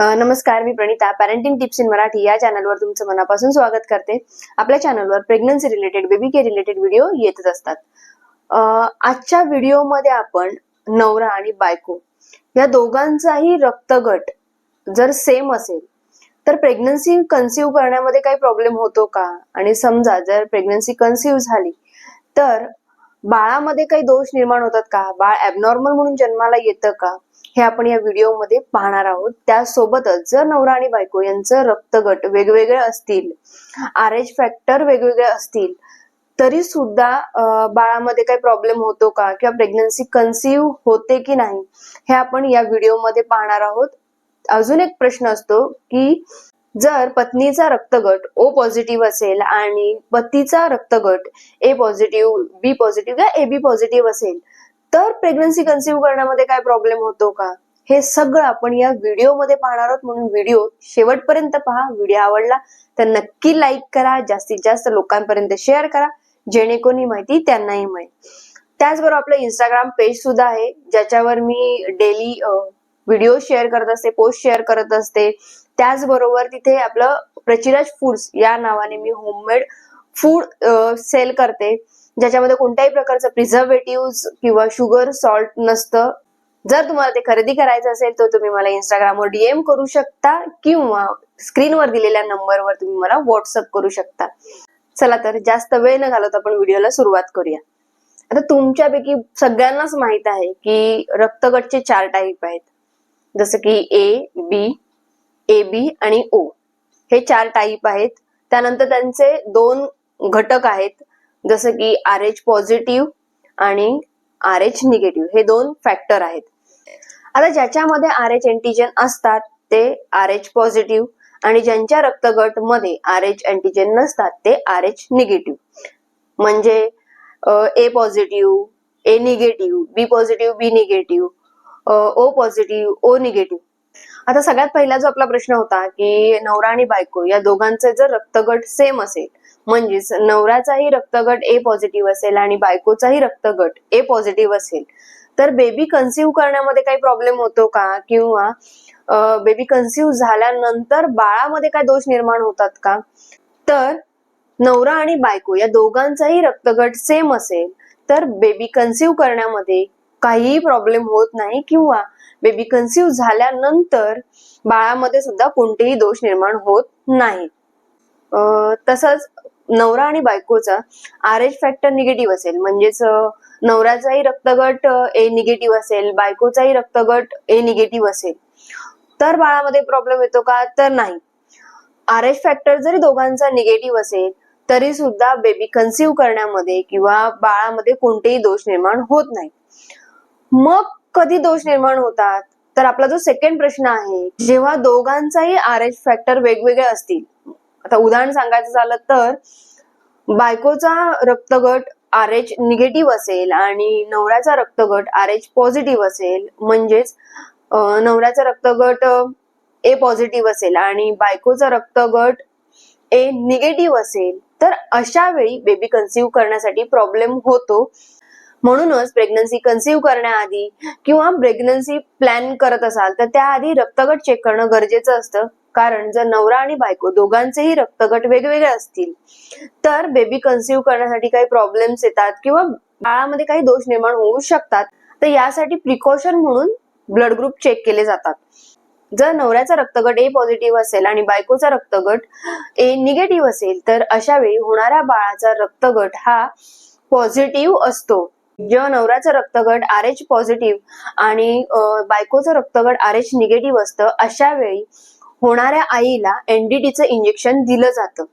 नमस्कार मी Pranita. Parenting tips in Marathi या चॅनलवर तुमचं मनापासून स्वागत करते. आपल्या चॅनलवर pregnancy related baby care related video येतच असतात. आजच्या व्हिडिओमध्ये आपण नवरा आणि बायको या दोघांचाही रक्तगट जर सेम असेल तर प्रेग्नन्सी कन्सिव्ह करण्यामध्ये काही प्रॉब्लेम होतो का? आणि समजा जर प्रेग्नन्सी कन्सिव्ह झाली तर बाळामध्ये काही दोष निर्माण होतात का? बाळ ॲबनॉर्मल म्हणून जन्माला येतं का? हे आपण या व्हिडिओमध्ये पाहणार आहोत. त्यासोबतच जर नवरा आणि बायको यांचं रक्तगट वेगवेगळे असतील आर एच फॅक्टर वेगवेगळे असतील तरी सुद्धा बाळामध्ये काही प्रॉब्लेम होतो का? किंवा प्रेग्नन्सी कन्सिव्ह होते की नाही? हे आपण या व्हिडिओमध्ये पाहणार आहोत. अजून एक प्रश्न असतो की जर पत्नीचा रक्तगट ओ पॉझिटिव्ह असेल आणि पतीचा रक्तगट ए पॉझिटिव्ह बी पॉझिटिव्ह किंवा ए बी पॉझिटिव्ह असेल तर प्रेग्नन्सी कन्सिव्ह करण्यामध्ये काय प्रॉब्लेम होतो का? हे सगळं आपण या व्हिडिओमध्ये पाहणार आहोत. म्हणून व्हिडिओ शेवटपर्यंत पहा. व्हिडिओ आवडला तर नक्की लाईक करा. जास्तीत जास्त लोकांपर्यंत शेअर करा. जेणेकरून ही माहिती त्यांनाही मिळेल. त्याचबरोबर आपलं इंस्टाग्राम पेज सुद्धा आहे. ज्याच्यावर मी डेली व्हिडिओ शेअर करत असते पोस्ट शेअर करत असते. त्याचबरोबर तिथे आपलं प्रचिराज फूड्स या नावाने मी होममेड फूड सेल करते. ज्याच्यामध्ये कोणत्याही प्रकारचं प्रिझर्वेटिव्ह किंवा शुगर सॉल्ट नसतं. जर तुम्हाला ते खरेदी करायचं असेल तर तुम्ही मला इंस्टाग्रामवर डीएम करू शकता किंवा स्क्रीनवर दिलेल्या नंबरवर तुम्ही मला व्हॉट्सअप करू शकता. चला तर जास्त वेळ न घालवता आपण व्हिडिओला सुरुवात करूया. आता तुमच्यापैकी सगळ्यांनाच माहीत आहे की रक्तगटचे चार टाईप आहेत. जसं की ए बी ए बी आणि ओ हे चार टाईप आहेत. त्यानंतर त्यांचे दोन घटक आहेत. जसं की आर एच पॉझिटिव्ह आणि आर एच निगेटिव्ह हे दोन फॅक्टर आहेत. आता ज्याच्यामध्ये आर एच अँटीजेन असतात ते आर एच पॉझिटिव्ह आणि ज्यांच्या रक्तगटमध्ये आर एच अँटीजेन नसतात ते आर एच निगेटिव्ह म्हणजे A positive A negative B positive B negative O positive O negative आता सगळ्यात पहिला जो आपला प्रश्न होता की नवरा आणि बायको या दोघांचे जर रक्तगट सेम असेल म्हणजेच नवऱ्याचाही रक्तगट ए पॉझिटिव्ह असेल आणि बायकोचाही रक्तगट ए पॉझिटिव्ह असेल. तर बेबी कन्सिव्ह करण्यामध्ये काही प्रॉब्लेम होतो का? किंवा बेबी कन्सिव्ह झाल्यानंतर बाळामध्ये काय दोष निर्माण होतात का? तर नवरा आणि बायको या दोघांचाही रक्तगट सेम असेल. तर बेबी कन्सिव्ह करण्यामध्ये काहीही प्रॉब्लेम होत नाही किंवा बेबी कन्सिव्ह झाल्यानंतर बाळामध्ये सुद्धा कोणतेही दोष निर्माण होत नाही. तसंच नवरा आणि बायकोचा आर एच फॅक्टर निगेटिव्ह असेल. म्हणजेच नवऱ्याचाही रक्तगट ए निगेटिव्ह असेल. बायकोचाही रक्तगट ए निगेटिव्ह असेल. तर बाळामध्ये प्रॉब्लेम येतो का? तर नाही. आर एच फॅक्टर जरी दोघांचा निगेटिव्ह असेल तरी सुद्धा बेबी कन्सिव्ह करण्यामध्ये किंवा बाळामध्ये कोणतेही दोष निर्माण होत नाही. मग कधी दोष निर्माण होतात? तर आपला जो सेकंड प्रश्न आहे जेव्हा दोघांचाही आर एच फॅक्टर वेगवेगळे असतील आता उदाहरण सांगायचं झालं तर बायकोचा रक्तगट आर एच निगेटिव्ह असेल आणि नवऱ्याचा रक्तगट आर एच पॉझिटिव्ह असेल म्हणजेच नवऱ्याचा रक्तगट ए पॉझिटिव्ह असेल आणि बायकोचा रक्तगट ए निगेटिव्ह असेल तर अशा वेळी बेबी कन्सिव्ह करण्यासाठी प्रॉब्लेम होतो. म्हणूनच प्रेग्नन्सी कन्सिव्ह करण्याआधी किंवा प्रेग्नन्सी प्लॅन करत असाल तर त्याआधी रक्तगट चेक करणं गरजेचं असतं. कारण जर नवरा आणि बायको दोघांचेही रक्तगट वेगवेगळे असतील तर बेबी कन्सिव्ह करण्यासाठी काही प्रॉब्लेम्स येतात किंवा बाळामध्ये काही दोष निर्माण होऊ शकतात. तर यासाठी प्रिकॉशन म्हणून ब्लड ग्रुप चेक केले जातात. जर नवऱ्याचा रक्तगट ए पॉझिटिव्ह असेल आणि बायकोचा रक्तगट ए निगेटिव्ह असेल तर अशा वेळी होणाऱ्या बाळाचा रक्तगट हा पॉझिटिव्ह असतो. नवऱ्याचा रक्तगट आर एच पॉझिटिव्ह आणि बायकोचं रक्तगट आर एच निगेटिव्ह असतं अशा वेळी होणाऱ्या आईला एनडीटीचं इंजेक्शन दिलं जातं.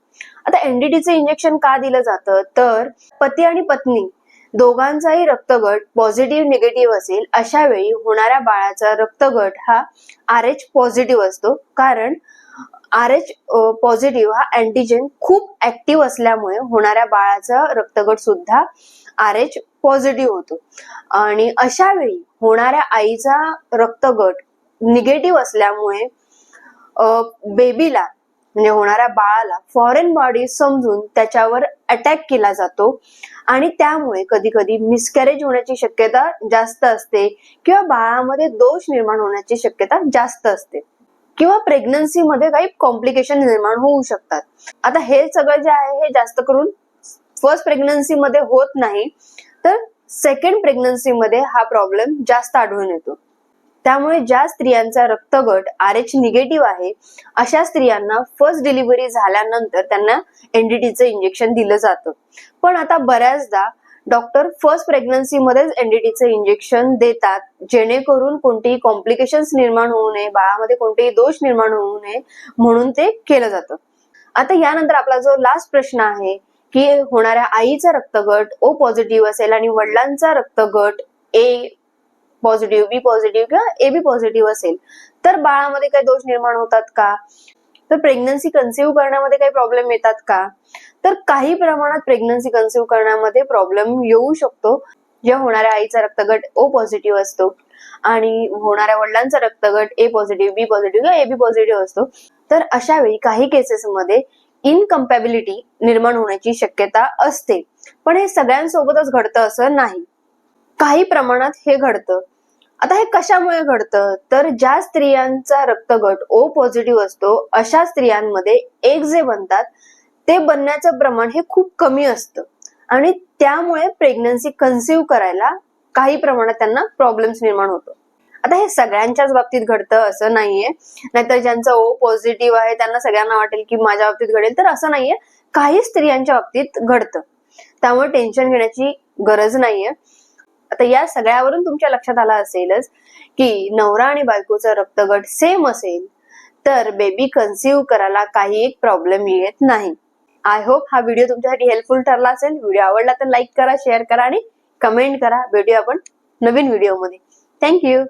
आता एनडीटीचं इंजेक्शन का दिलं जातं? तर पती आणि पत्नी दोघांचाही रक्तगट पॉझिटिव्ह निगेटिव्ह असेल अशा वेळी होणाऱ्या बाळाचा रक्तगट हा आर एच पॉझिटिव्ह असतो. कारण आर एच पॉझिटिव्ह हा अँटीजेन खूप ऍक्टिव्ह असल्यामुळे होणाऱ्या बाळाचा रक्तगट सुद्धा आर एच पॉझिटिव्ह होतो. आणि अशा वेळी होणाऱ्या आईचा रक्तगट निगेटिव्ह असल्यामुळे बेबीला म्हणजे होणाऱ्या बाळाला फॉरेन बॉडी समजून त्याच्यावर अटॅक केला जातो. आणि त्यामुळे कधी कधी मिसकॅरेज होण्याची शक्यता जास्त असते किंवा बाळामध्ये दोष निर्माण होण्याची शक्यता जास्त असते. किंवा प्रेग्नन्सी मध्ये काही कॉम्प्लिकेशन निर्माण होऊ शकतात. आता हे सगळं जे आहे हे जास्त करून फर्स्ट प्रेग्नन्सी मध्ये होत नाही. तर सेकंड प्रेग्नन्सीमध्ये हा प्रॉब्लेम जास्त आढळून येतो. त्यामुळे ज्या स्त्रियांचा रक्तगट आर एच निगेटिव्ह आहे अशा स्त्रियांना फर्स्ट डिलिव्हरी झाल्यानंतर त्यांना एनडीटीचं इंजेक्शन दिलं जातं. पण आता बऱ्याचदा डॉक्टर फर्स्ट प्रेग्नन्सीमध्येच एनडीटीचं इंजेक्शन देतात जेणेकरून कोणतेही कॉम्प्लिकेशन्स निर्माण होऊ नये बाळामध्ये कोणतेही दोष निर्माण होऊ नये म्हणून ते केलं जातं. आता यानंतर आपला जो लास्ट प्रश्न आहे की होणाऱ्या आईचा रक्तगट ओ पॉझिटिव्ह असेल आणि वडिलांचा रक्तगट ए पॉझिटिव्ह बी पॉझिटिव्ह किंवा ए बी पॉझिटिव्ह असेल तर बाळामध्ये काही दोष निर्माण होतात का? तर प्रेग्नन्सी कन्सिव्ह करण्यामध्ये काही प्रॉब्लेम येतात का? तर काही प्रमाणात प्रेग्नन्सी कन्सिव्ह करण्यामध्ये प्रॉब्लेम येऊ शकतो. जेव्हा होणाऱ्या आईचा रक्तगट ओ पॉझिटिव्ह असतो आणि होणाऱ्या वडिलांचा रक्तगट ए पॉझिटिव्ह बी पॉझिटिव्ह किंवा ए बी पॉझिटिव्ह असतो. तर अशा वेळी काही केसेसमध्ये इनकम्पॅबिलिटी निर्माण होण्याची शक्यता असते. पण हे सगळ्यांसोबतच घडतं असं नाही. काही प्रमाणात हे घडतं. आता हे कशामुळे घडतं? तर ज्या स्त्रियांचा रक्तगट ओ पॉझिटिव्ह असतो अशा स्त्रियांमध्ये एक जे बनतात ते बनण्याचं प्रमाण हे खूप कमी असतं. आणि त्यामुळे प्रेग्नन्सी कन्सिव्ह करायला काही प्रमाणात त्यांना प्रॉब्लेम्स निर्माण होतो. आता हे सगळ्यांच्याच बाबतीत घडतं असं नाहीये. नाहीतर ज्यांचं ओ पॉझिटिव्ह आहे त्यांना सगळ्यांना वाटेल की माझ्या बाबतीत घडेल तर असं नाहीये. काही स्त्रियांच्या बाबतीत घडतं. त्यामुळे टेन्शन घेण्याची गरज नाहीये. आता या सगळ्यावरून तुमच्या लक्षात आलं असेलच की नवरा आणि बायकोचा रक्तगट सेम असेल तर बेबी कन्सिव्ह करायला काही एक प्रॉब्लेम येत नाही. आय होप हा व्हिडिओ तुमच्यासाठी हेल्पफुल ठरला असेल. व्हिडिओ आवडला तर लाईक करा शेअर करा आणि कमेंट करा. भेटूया आपण नवीन व्हिडिओमध्ये थँक्यू